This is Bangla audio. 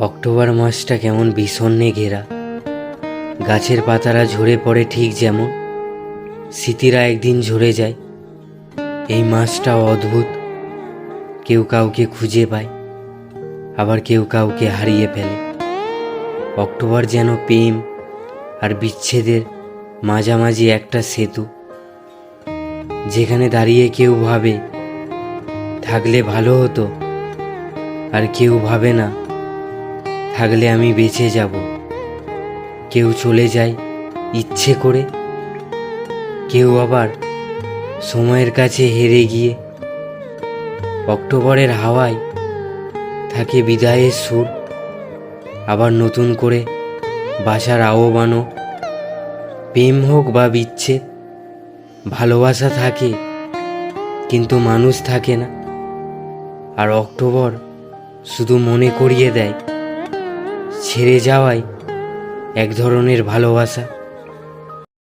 অক্টোবর মাসটা কেমন বিষণ্ণে ঘেরা। গাছের পাতারা ঝরে পড়ে ঠিক যেমন, স্মৃতিরা একদিন ঝরে যায়। এই মাসটা অদ্ভুত, কেউ কাউকে খুঁজে পায়, আবার কেউ কাউকে হারিয়ে ফেলে। অক্টোবর যেন প্রেম আর বিচ্ছেদের মাঝামাঝি একটা সেতু, যেখানে দাঁড়িয়ে কেউ ভাবে, থাকলে ভালো হতো, আর কেউ ভাবে না। থাকলে আমি বেঁচে যাব। কেউ চলে যায় ইচ্ছে করে, কেউ আবার সময়ের কাছে হেরে গিয়ে। অক্টোবরের হাওয়ায় থাকে বিদায়ের সুর, আবার নতুন করে বাসার আহ্বানও। প্রেম হোক বা বিচ্ছেদ, ভালোবাসা থাকে, কিন্তু মানুষ থাকে না। আর অক্টোবর শুধু মনে করিয়ে দেয়। ছেড়ে যাওয়াই এক ধরনের ভালোবাসা।